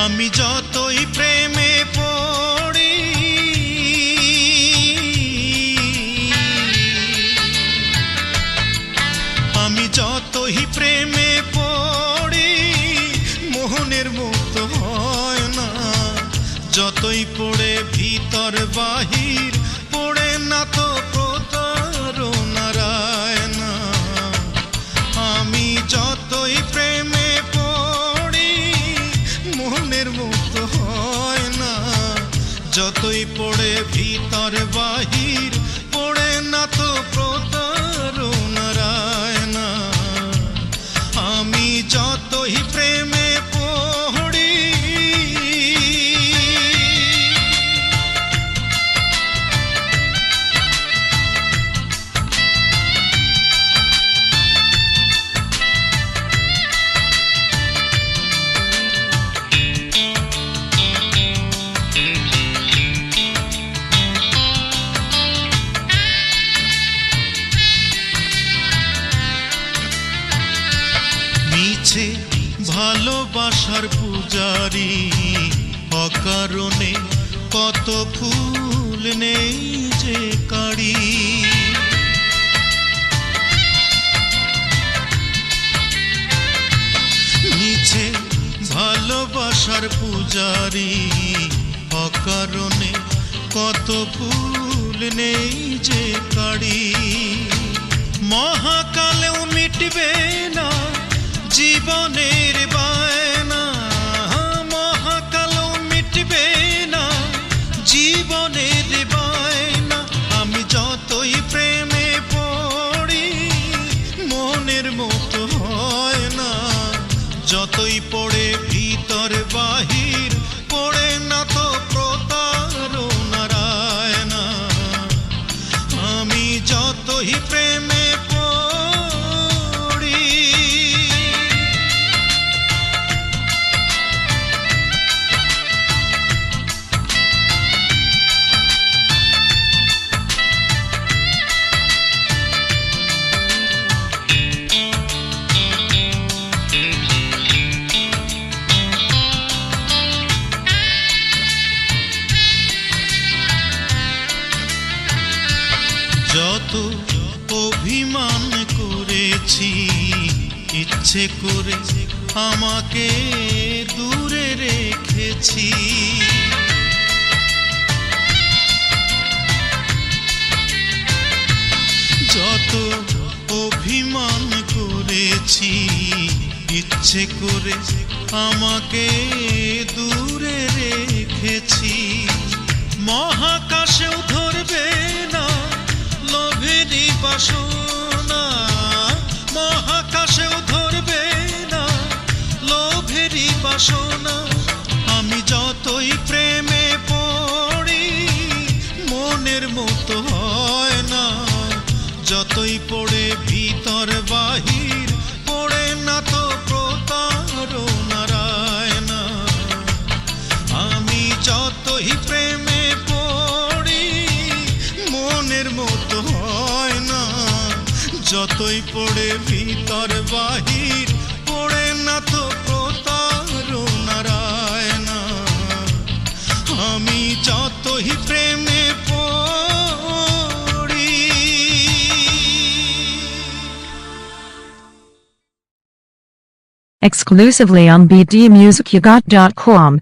আমি যতই প্রেমে পড়ি, আমি যতই প্রেমে পড়ি, মোহনের মুক্ত হয় না। যতই পড়ে ভিতর বাহির, পড়ে না তো পড়ে ভিতর বাহির পড়ে না তো প্রতারণারায় না আমি যতই ভালোবাসার পূজারি, অকারণে কত ফুল নেই যে কাড়ি নিচে ভালোবাসার পূজারি, অকারণে কত ফুল নেই যে কাড়ি মহাকালেও মিটবে না জীবনের বায়না, মহাকালেও মিটবে না। জীবনের বায়না, আমি যতই প্রেমে পড়ি, মনের মতো হয় না। যতই পড়ে ভিতর বাহির, পড়ে না তো প্রতারণারায় না আমি যতই প্রেমে যত অভিমান করেছি। ইচ্ছে করে আমাকে দূরে রেখেছি। যত অভিমান করেছি, ইচ্ছে করে আমাকে দূরে যতই পড়ে ভিতর বাহির, পড়ে না তো প্রতারণারায় না আমি যতই প্রেমে পড়ি Exclusively on bdmusicyugot.com.